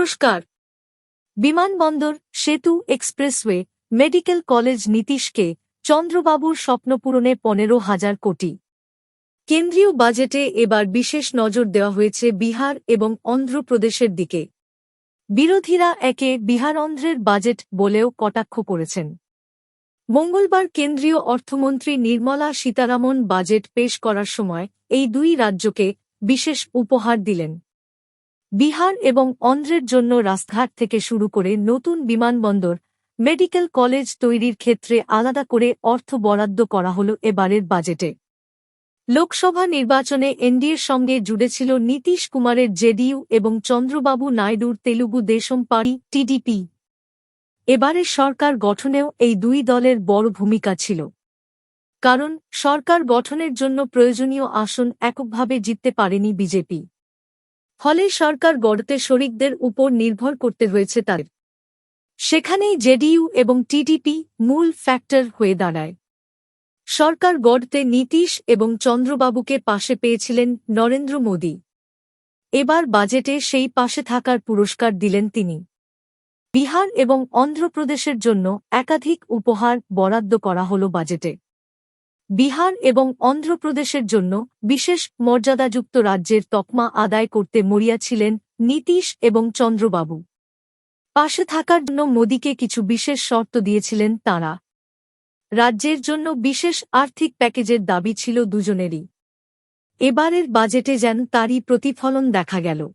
পুরস্কার। বিমানবন্দর, সেতু এক্সপ্রেসওয়ে, মেডিকেল কলেজ নীতিশকে, চন্দ্রবাবুর স্বপ্নপূরণে পনেরো হাজার কোটি। কেন্দ্রীয় বাজেটে এবার বিশেষ নজর দেওয়া হয়েছে বিহার এবং অন্ধ্রপ্রদেশের দিকে। বিরোধীরা একে বিহার অন্ধ্রের বাজেট বলেও কটাক্ষ করেছেন। মঙ্গলবার কেন্দ্রীয় অর্থমন্ত্রী নির্মলা সীতারামন বাজেট পেশ করার সময় এই দুই রাজ্যকে বিশেষ উপহার দিলেন। বিহার এবং অন্ধ্রের জন্য রাস্তাঘাট থেকে শুরু করে নতুন বিমানবন্দর, মেডিকেল কলেজ তৈরির ক্ষেত্রে আলাদা করে অর্থ বরাদ্দ করা হল এবারের বাজেটে। লোকসভা নির্বাচনে এনডিএর সঙ্গে জুড়েছিল নীতিশ কুমারের জেডিইউ এবং চন্দ্রবাবু নাইডুর তেলুগু দেশম পার্টি, টিডিপি। এবারের সরকার গঠনেও এই দুই দলের বড় ভূমিকা ছিল। কারণ সরকার গঠনের জন্য প্রয়োজনীয় আসন এককভাবে জিততে পারেনি বিজেপি। ফলে সরকার গড়তে শরিকদের উপর নির্ভর করতে হয়েছে তাদের। সেখানেই জেডিইউ এবং টিডিপি মূল ফ্যাক্টর হয়ে দাঁড়ায়। সরকার গড়তে নীতিশ এবং চন্দ্রবাবুকে পাশে পেয়েছিলেন নরেন্দ্র মোদী। এবার বাজেটে সেই পাশে থাকার পুরস্কার দিলেন তিনি। বিহার এবং অন্ধ্রপ্রদেশের জন্য একাধিক উপহার বরাদ্দ করা হল বাজেটে। বিহার এবং অন্ধ্রপ্রদেশের জন্য বিশেষ মর্যাদাযুক্ত রাজ্যের তকমা আদায় করতে মরিয়াছিলেন নীতিশ এবং চন্দ্রবাবু। পাশে থাকার জন্য মোদীকে কিছু বিশেষ শর্ত দিয়েছিলেন তাঁরা। রাজ্যের জন্য বিশেষ আর্থিক প্যাকেজের দাবি ছিল দুজনেরই। এবারের বাজেটে যেন তারই প্রতিফলন দেখা গেল।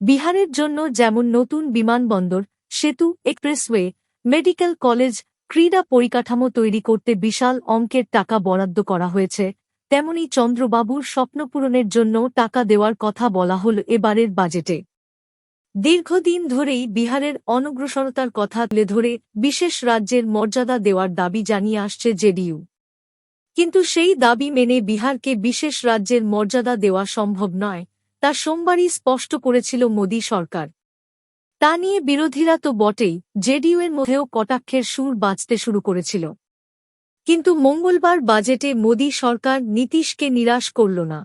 বিহারের জন্য যেমন নতুন বিমানবন্দর, সেতু, এক্সপ্রেসওয়ে, মেডিকেল কলেজ ক্রীড়া পরিকাঠামো তৈরি করতে বিশাল অঙ্কের টাকা বরাদ্দ করা হয়েছে, তেমনি চন্দ্রবাবুর স্বপ্নপূরণের জন্য টাকা দেওয়ার কথা বলা হল এবারের বাজেটে। দীর্ঘদিন ধরেই বিহারের অনগ্রসরতার কথা তুলে ধরে বিশেষ রাজ্যের মর্যাদা দেওয়ার দাবি জানিয়ে আসছে জেডিইউ। কিন্তু সেই দাবি মেনে বিহারকে বিশেষ রাজ্যের মর্যাদা দেওয়া সম্ভব নয়, তা সোমবারই স্পষ্ট করেছিল মোদী সরকার। তা নিয়ে বিরোধীরা তো বটেই, জেডিইউ এর মধ্যেও কটাক্ষের সুর বাঁচতে শুরু করেছিল। কিন্তু মঙ্গলবার বাজেটে মোদী সরকার নীতিশকে নিরাশ করল না।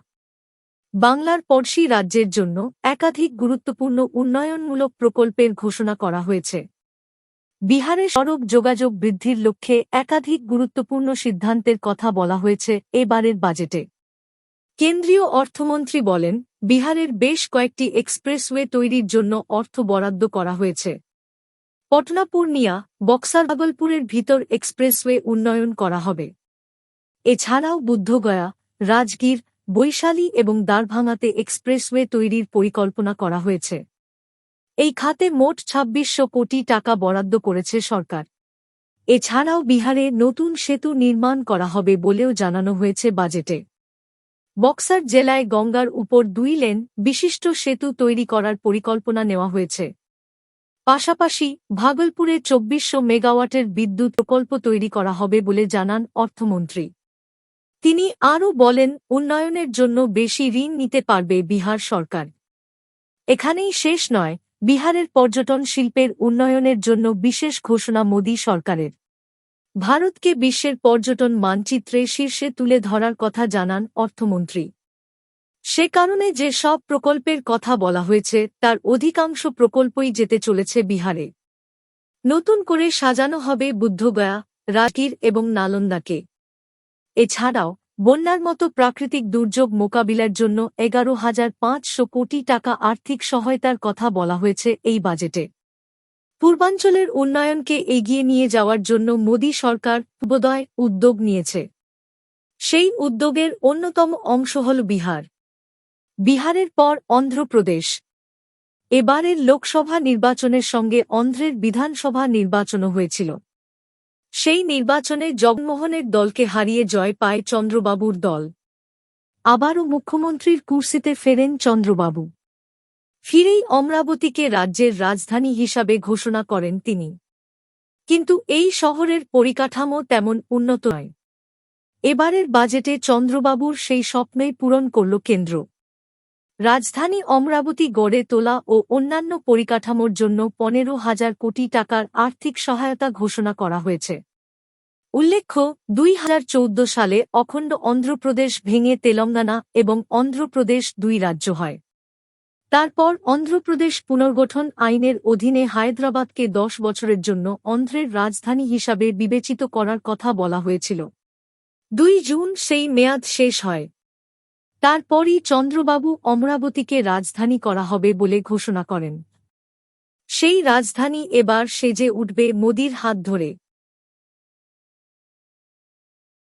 বাংলার পড়শি রাজ্যের জন্য একাধিক গুরুত্বপূর্ণ উন্নয়নমূলক প্রকল্পের ঘোষণা করা হয়েছে। বিহারে সড়ক যোগাযোগ বৃদ্ধির লক্ষ্যে একাধিক গুরুত্বপূর্ণ সিদ্ধান্তের কথা বলা হয়েছে এবারের বাজেটে। কেন্দ্রীয় অর্থমন্ত্রী বলেন, বিহারের বেশ কয়েকটি এক্সপ্রেসওয়ে তৈরির জন্য অর্থ বরাদ্দ করা হয়েছে। পটনা পূর্ণিয়া, বক্সার ভাগলপুরের ভিতর এক্সপ্রেসওয়ে উন্নয়ন করা হবে। এছাড়াও বুদ্ধগয়া, রাজগীর, বৈশালী এবং দ্বারভাঙাতে এক্সপ্রেসওয়ে তৈরির পরিকল্পনা করা হয়েছে। এই খাতে মোট ছাব্বিশশো কোটি টাকা বরাদ্দ করেছে সরকার। এছাড়াও বিহারে নতুন সেতু নির্মাণ করা হবে বলেও জানানো হয়েছে বাজেটে। বক্সার জেলায় গঙ্গার উপর দুই লেন বিশিষ্ট সেতু তৈরি করার পরিকল্পনা নেওয়া হয়েছে। পাশাপাশি ভাগলপুরে চব্বিশশো মেগাওয়াটের বিদ্যুৎ প্রকল্প তৈরি করা হবে বলে জানান অর্থমন্ত্রী। তিনি আরও বলেন, উন্নয়নের জন্য বেশি ঋণ নিতে পারবে বিহার সরকার। এখানেই শেষ নয়, বিহারের পর্যটন শিল্পের উন্নয়নের জন্য বিশেষ ঘোষণা মোদী সরকারের। ভারতকে বিশ্বের পর্যটন মানচিত্রে শীর্ষে তুলে ধরার কথা জানান অর্থমন্ত্রী। সে কারণে যে সব প্রকল্পের কথা বলা হয়েছে, তার অধিকাংশ প্রকল্পই যেতে চলেছে বিহারে। নতুন করে সাজানো হবে বুদ্ধগয়া, রাজগীর এবং নালন্দাকে। এছাড়াও, বন্যার মতো প্রাকৃতিক দুর্যোগ মোকাবিলার জন্য এগারো হাজার পাঁচশো কোটি টাকা আর্থিক সহায়তার কথা বলা হয়েছে এই বাজেটে। পূর্বাঞ্চলের উন্নয়নকে এগিয়ে নিয়ে যাওয়ার জন্য মোদী সরকার পূর্বোদয় উদ্যোগ নিয়েছে। সেই উদ্যোগের অন্যতম অংশ হল বিহার। বিহারের পর অন্ধ্রপ্রদেশ। এবারের লোকসভা নির্বাচনের সঙ্গে অন্ধ্রের বিধানসভা নির্বাচনও হয়েছিল। সেই নির্বাচনে জগমোহনের দলকে হারিয়ে জয় পায় চন্দ্রবাবুর দল। আবারও মুখ্যমন্ত্রীর কুর্সিতে ফেরেন চন্দ্রবাবু। ফিরেই অমরাবতীকে রাজ্যের রাজধানী হিসাবে ঘোষণা করেন তিনি। কিন্তু এই শহরের পরিকাঠামো তেমন উন্নত নয়। এবারের বাজেটে চন্দ্রবাবুর সেই স্বপ্নই পূরণ করল কেন্দ্র। রাজধানী অমরাবতী গড়ে তোলা ও অন্যান্য পরিকাঠামোর জন্য পনেরো হাজার কোটি টাকার আর্থিক সহায়তা ঘোষণা করা হয়েছে। উল্লেখ্য, দুই হাজার চৌদ্দ সালে অখণ্ড অন্ধ্রপ্রদেশ ভেঙে তেলঙ্গানা এবং অন্ধ্রপ্রদেশ দুই রাজ্য হয়। তারপর অন্ধ্রপ্রদেশ পুনর্গঠন আইনের অধীনে হায়দ্রাবাদকে দশ বছরের জন্য অন্ধ্রের রাজধানী হিসাবে বিবেচিত করার কথা বলা হয়েছিল। দুই জুন সেই মেয়াদ শেষ হয়। তারপরই চন্দ্রবাবু অমরাবতীকে রাজধানী করা হবে বলে ঘোষণা করেন। সেই রাজধানী এবার সেজে উঠবে মোদির হাত ধরে।